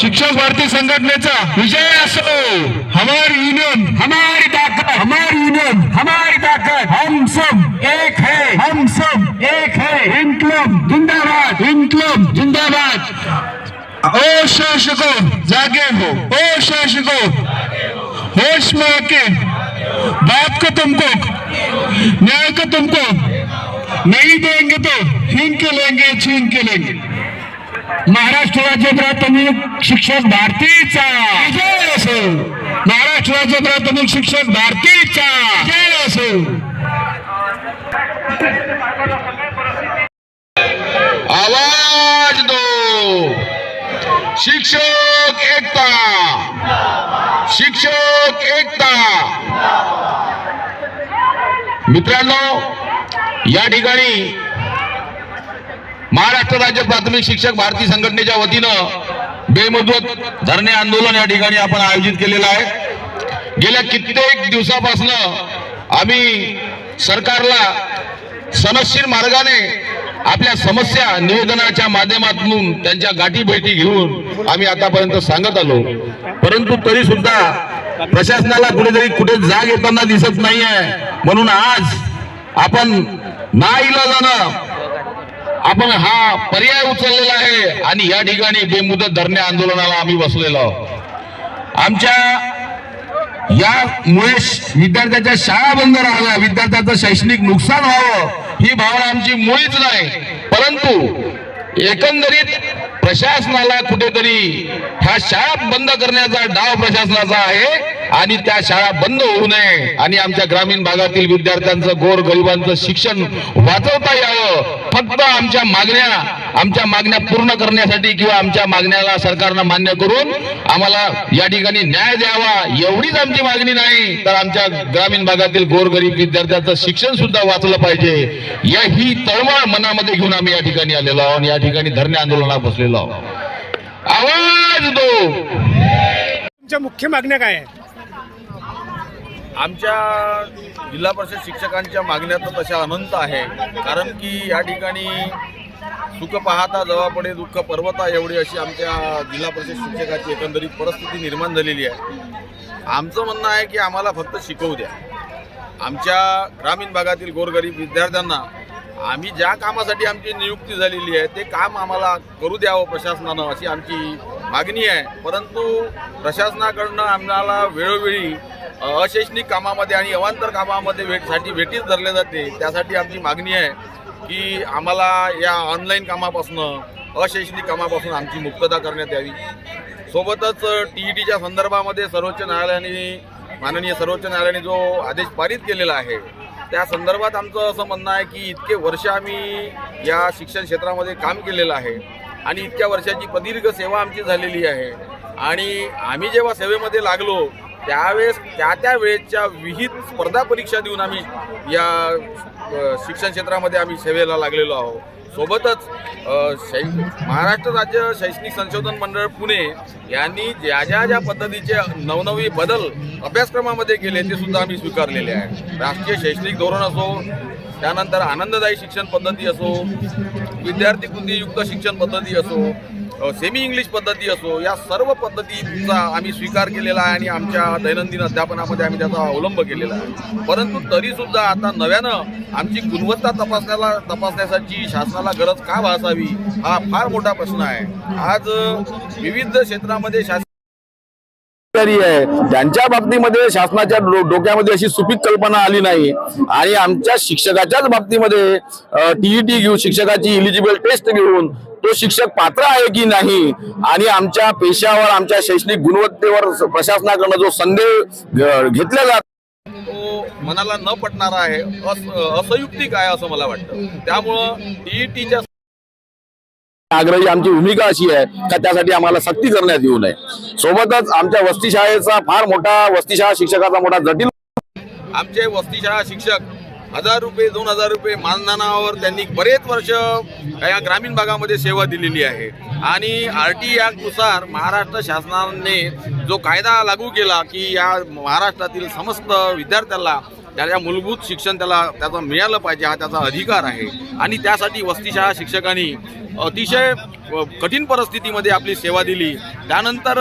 शिक्षक भारती संघटनेचा विजय असो. हमारी युनियन हमारी ताकत हमारी युनियन हमारी ताकत हम सब एक है हम सब एक है. इनकलम जिंदाबाद इनकलम जिंदाबाद. ओ शासको जागे हो. ओ शासको होश में आके बाप को तुमको न्याय को तुमको नहीं देंगे तो छीन के लेंगे छीन के लेंगे. महाराष्ट्र राज्य प्राथमिक शिक्षक भारतीचा. विजय असो. महाराष्ट्र राज्य प्राथमिक शिक्षक भारतीचा. विजय असो. आवाज दो. शिक्षक एकता. शिक्षक एकता. मित्रांनो या ठिकाणी महाराष्ट्र राज्य प्राथमिक शिक्षक भारती संघटनेच्या वतीनं बेमुदत धरणे आंदोलन या ठिकाणी आपण आयोजित केलेलं आहे. गेल्या कित्येक दिवसापासून आम्ही सरकारला सनशील मार्गाने आपल्या समस्या निवेदनाच्या माध्यमातून त्यांच्या गाठी भेटी घेऊन आम्ही आतापर्यंत सांगत आलो. परंतु तरी सुद्धा प्रशासनाला कुठेतरी कुठे जाग येताना दिसत नाहीये. म्हणून आज आपण नाईलाजानं आपण हा पर्याय उचललेला आहे आणि या ठिकाणी बेमुदत धरणे आंदोलनाला आम्ही बसलेलो आहोत. आमच्या यामुळे विद्यार्थ्याच्या शाळा बंद राहाव्या विद्यार्थ्याचं शैक्षणिक नुकसान व्हावं ही भावना आमची मुळीच नाही. परंतु एकंदरीत प्रशासनाला कुठेतरी ह्या शाळा बंद करण्याचा डाव प्रशासनाचा आहे. आणि त्या शाळा बंद होऊ नये आणि आमच्या ग्रामीण भागातील विद्यार्थ्यांचं गोर गरिबांचं शिक्षण वाचवता यावं. फक्त आमच्या मागण्या आमच्या मागण्या पूर्ण करण्यासाठी किंवा आमच्या मागण्याला सरकारनं मान्य करून आम्हाला या ठिकाणी न्याय द्यावा. एवढीच आमची मागणी नाही. तर आमच्या ग्रामीण भागातील गोरगरीब विद्यार्थ्यांचं शिक्षण सुद्धा वाचलं पाहिजे. या ही तळमळ मनामध्ये घेऊन आम्ही या ठिकाणी आलेलो आहोत आणि या ठिकाणी धरणे आंदोलनात बसलेलो आहोत. आवाज दो. तुमच्या मुख्य मागण्या काय आहेत? आमच्या जिल्हा परिषद शिक्षकांच्या मागण्या तर तशा अनंत आहे. कारण की या ठिकाणी सुख पाहता जवापडे दुःख पर्वता एवढी अशी आमच्या जिल्हा परिषद शिक्षकाची एकंदरीत परिस्थिती निर्माण झालेली आहे. आमचं म्हणणं आहे की आम्हाला फक्त शिकवू द्या. आमच्या ग्रामीण भागातील गोरगरीब विद्यार्थ्यांना आम्ही ज्या कामासाठी आमची नियुक्ती झालेली आहे ते काम आम्हाला करू द्यावं प्रशासनानं अशी आमची मागणी आहे. परंतु प्रशासनाकडनं आम्हाला वेळोवेळी अशैक्षणिक कामामध्ये आणि अवांतर कामामध्ये भेटसाठी भेटीच धरले जाते. त्यासाठी आमची मागणी आहे की आम्हाला या ऑनलाईन कामापासून अशैक्षणिक कामापासून आमची मुक्तता करण्यात यावी. सोबतच टी ई टीच्या संदर्भामध्ये सर्वोच्च न्यायालयाने माननीय सर्वोच्च न्यायालयाने जो आदेश पारित केलेला आहे त्या संदर्भात आमचं असं म्हणणं आहे की इतके वर्ष आम्ही या शिक्षण क्षेत्रामध्ये काम केलेलं आहे आणि इतक्या वर्षाची प्रदीर्घ सेवा आमची झालेली आहे. आणि आम्ही जेव्हा सेवेमध्ये लागलो त्यावेळेस त्या त्या वेळेच्या विहित स्पर्धा परीक्षा देऊन आम्ही या शिक्षण क्षेत्रामध्ये आम्ही सेवेला लागलेलो आहोत. सोबतच शै महाराष्ट्र राज्य शैक्षणिक संशोधन मंडळ पुणे यांनी ज्या ज्या ज्या पद्धतीचे नवनवी बदल अभ्यासक्रमामध्ये केले ते सुद्धा आम्ही स्वीकारलेले आहे राष्ट्रीय शैक्षणिक धोरण असो त्यानंतर आनंददायी शिक्षण पद्धती असो विद्यार्थी कृतीयुक्त शिक्षण पद्धती असो सेमी इंग्लिश पद्धती असो या सर्व पद्धतीचा आम्ही स्वीकार केलेला आहे आणि आमच्या दैनंदिन अध्यापनामध्ये आम्ही त्याचा अवलंब केलेला आहे. परंतु तरीसुद्धा आता नव्यानं आमची गुणवत्ता तपासण्याला तपासण्यासाठी शासनाला गरज का भासावी हा फार मोठा प्रश्न आहे. आज विविध क्षेत्रामध्ये शासन आहे. त्यांच्या बाबतीमध्ये शासनाच्या डोक्यामध्ये अशी सुपीक कल्पना आली नाही आणि आमच्या शिक्षकाच्याच बाबतीमध्ये टीईटी घेऊन शिक्षकाची इलिजिबल टेस्ट घेऊन तो शिक्षक पात्र आहे की नाही आणि आमच्या पेशावर आमच्या शैक्षणिक गुणवत्तेवर प्रशासनाकडनं जो संदेह घेतला जात तो मनाला न पटणारा आहे अस असंयुक्तिक आहे असं मला वाटतं? त्यामुळं टीईटीच्या आग्रही आमची भूमिका अशी आहे का त्यासाठी आम्हाला सक्ती करण्यात येऊ नये. सोबतच आमच्या वस्तीशाळेचा फार मोठा वस्तीशाळा शिक्षकाचा मोठा जटिल आमचे वस्तीशाळा शिक्षक हजार रुपये दोन हजार रुपये मानधनावर त्यांनी बरेच वर्ष या ग्रामीण भागामध्ये सेवा दिलेली आहे. आणि आर टी नुसार महाराष्ट्र शासनाने जो कायदा लागू केला की या महाराष्ट्रातील समस्त विद्यार्थ्यांना त्याच्या मूलभूत शिक्षण त्याला त्याचं मिळालं पाहिजे हा त्याचा अधिकार आहे. आणि त्यासाठी वस्तीशाळा शिक्षकांनी अतिशय कठीण परिस्थितीमध्ये आपली सेवा दिली. त्यानंतर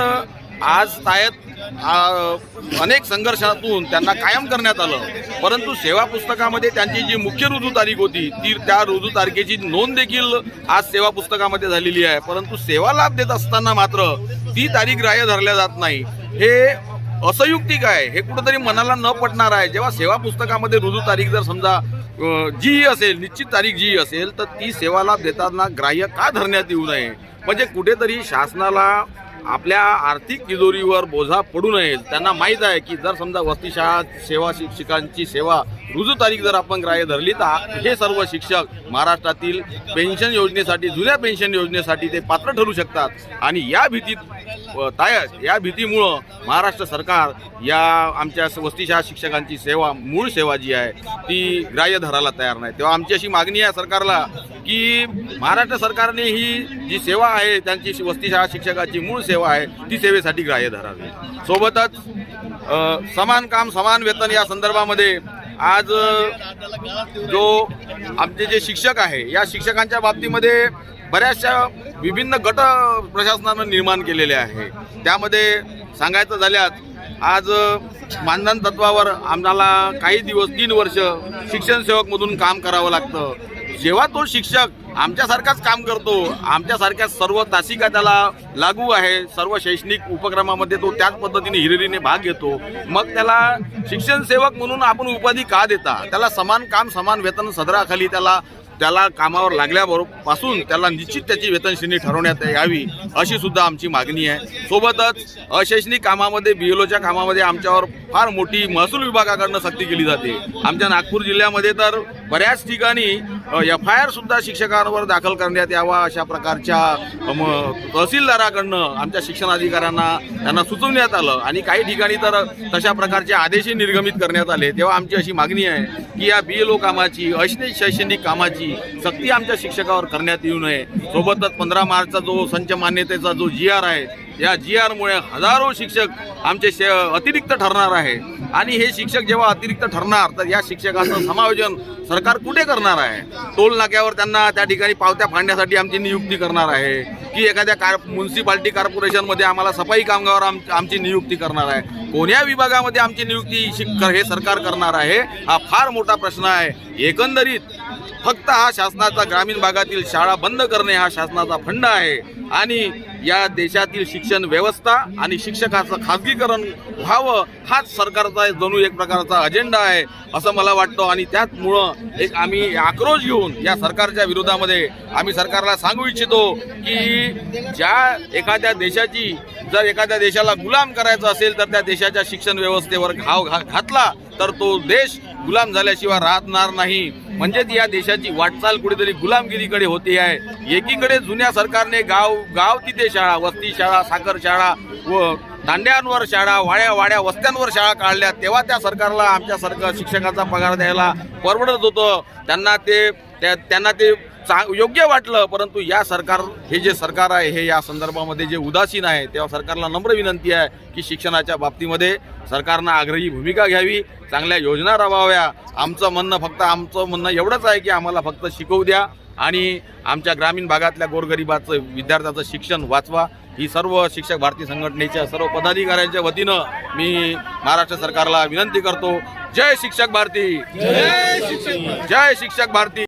आज तायत अनेक संघर्षातून त्यांना कायम करण्यात आलं. परंतु सेवा पुस्तकामध्ये त्यांची जी मुख्य रुजू तारीख होती ती त्या रुजू तारखेची नोंद देखील आज सेवा पुस्तकामध्ये झालेली आहे. परंतु सेवा लाभ देत असताना मात्र ती तारीख ग्राह्य धरल्या जात नाही. हे असंयुक्तिक आहे. हे कुठंतरी मनाला न पटणार आहे. जेव्हा सेवा पुस्तकामध्ये रुजू तारीख जर समजा अ, जी असेल निश्चित तारीख जी असेल तर ती सेवा लाभ देताना ग्राह्य का धरण्यात येऊ नये? म्हणजे कुठेतरी शासनाला आपल्या आर्थिक तिजोरीवर बोझा पडू नये त्यांना माहीत आहे की जर समजा वस्तीशाळा सेवा शिक्षकांची सेवा रुजू तारीख जर आपण ग्राह्य धरली तर हे सर्व शिक्षक महाराष्ट्रातील पेन्शन योजनेसाठी जुन्या पेन्शन योजनेसाठी ते पात्र ठरू शकतात. आणि या भीतीत ताय या भीतीमुळं महाराष्ट्र सरकार या आमच्या वस्तीशाळा शिक्षकांची सेवा मूळ सेवा जी आहे ती ग्राह्य धरायला तयार नाही. तेव्हा आमची अशी मागणी आहे सरकारला की महाराष्ट्र सरकारने ही जी सेवा आहे त्यांची वस्तीशाळा शिक्षकाची मूळ सेवा आहे ती सेवेसाठी ग्राह्य धरावी. सोबतच समान काम समान वेतन या संदर्भामध्ये आज जो आमचे जे शिक्षक आहे या शिक्षकांच्या बाबतीमध्ये बऱ्याचशा विभिन्न गट प्रशासनानं निर्माण केलेले आहे. त्यामध्ये सांगायचं झाल्यास आज मानधन तत्वावर आम्हाला काही दिवस तीन वर्ष शिक्षण सेवकमधून काम करावं लागतं. जेव्हा तो शिक्षक आमच्यासारखाच काम करतो आमच्यासारख्या सर्व तासिका त्याला लागू आहे सर्व शैक्षणिक उपक्रमामध्ये तो त्याच पद्धतीने हिरिरीने भाग घेतो मग त्याला शिक्षण सेवक म्हणून आपण उपाधी का देता? त्याला समान काम समान वेतन सदराखाली त्याला त्याला कामावर लागल्याबरोबरपासून त्याला निश्चित त्याची वेतन श्रेणी ठरवण्यात यावी अशी सुद्धा आमची मागणी आहे. सोबतच अशैक्षणिक कामामध्ये बी एल ओच्या कामामध्ये आमच्यावर फार मोठी महसूल विभागाकडनं सक्ती केली जाते. आमच्या नागपूर जिल्ह्यामध्ये तर बऱ्याच ठिकाणी एफ आय आर सुद्धा शिक्षकांवर दाखल करण्यात यावा अशा प्रकारच्या तहसीलदाराकडनं आमच्या शिक्षणाधिकाऱ्यांना त्यांना सुचवण्यात आलं. आणि काही ठिकाणी तर तशा प्रकारचे आदेशही निर्गमित करण्यात आले. तेव्हा आमची अशी मागणी आहे की या बी एल ओ कामाची अशै शैक्षणिक कामाची सक्ती आमच्या शिक्षकावर करण्यात येऊ नये. सोबतच पंधरा मार्चचा जो संच मान्यतेचा जो जी आर आहे या जी आरमुळे हजारो शिक्षक आमचे शे अतिरिक्त ठरणार आहे. आणि हे शिक्षक जेव्हा अतिरिक्त ठरणार तर या शिक्षकाचं समायोजन सरकार कुठे करणार आहे? टोल नाक्यावर त्यांना त्या ठिकाणी पावत्या फाडण्यासाठी आमची नियुक्ती करणार आहे. की एखाद्या कार म्युन्सिपाल्टी कॉर्पोरेशनमध्ये आम्हाला सफाई कामगार आम आमची नियुक्ती करणार आहे. कोण्या विभागामध्ये आमची नियुक्ती शिक हे सरकार करणार आहे? हा फार मोठा प्रश्न आहे. एकंदरीत फक्त हा शासनाचा ग्रामीण भागातील शाळा बंद करणे हा शासनाचा फंड आहे. आणि या देशातील शिक्षण व्यवस्था आणि शिक्षकाचं खाजगीकरण व्हावं हाच सरकारचा जणू एक प्रकारचा अजेंडा आहे असं मला वाटतं. आणि त्याचमुळं एक आम्ही आक्रोश घेऊन या सरकारच्या विरोधामध्ये आम्ही सरकारला सांगू इच्छितो की ज्या एखाद्या देशाची जर एखाद्या देशाला गुलाम करायचं असेल तर त्या देशाच्या शिक्षण व्यवस्थेवर घाव घा घातला तर तो देश गुलाम झाल्याशिवाय राहणार नाही. म्हणजेच या देशाची वाटचाल कुठेतरी गुलामगिरीकडे होते आहे. एकीकडे जुन्या सरकारने गाव गाव तिथे शाळा वस्ती शाळा साखर शाळा व दांड्यांवर शाळा वाड्या वाड्या वस्त्यांवर शाळा काढल्या. तेव्हा त्या सरकारला आमच्या सरकार शिक्षकाचा पगार द्यायला परवडत होतं. त्यांना ते त्या त्यांना ते चा योग्य वाटलं परंतु या सरकार हे जे सरकार आहे हे या संदर्भामध्ये जे उदासीन आहे तेव्हा सरकारला नम्र विनंती आहे की शिक्षणाच्या बाबतीमध्ये सरकारनं आग्रही भूमिका घ्यावी चांगल्या योजना राबवाव्या. आमचं म्हणणं फक्त आमचं म्हणणं एवढंच आहे की आम्हाला फक्त शिकवू द्या आणि आमच्या ग्रामीण भागातल्या गोरगरिबाचं विद्यार्थ्याचं शिक्षण वाचवा. ही सर्व शिक्षक भारती संघटनेच्या सर्व पदाधिकाऱ्यांच्या वतीनं मी महाराष्ट्र सरकारला विनंती करतो. जय शिक्षक भारती! जय शिक्षक भारती!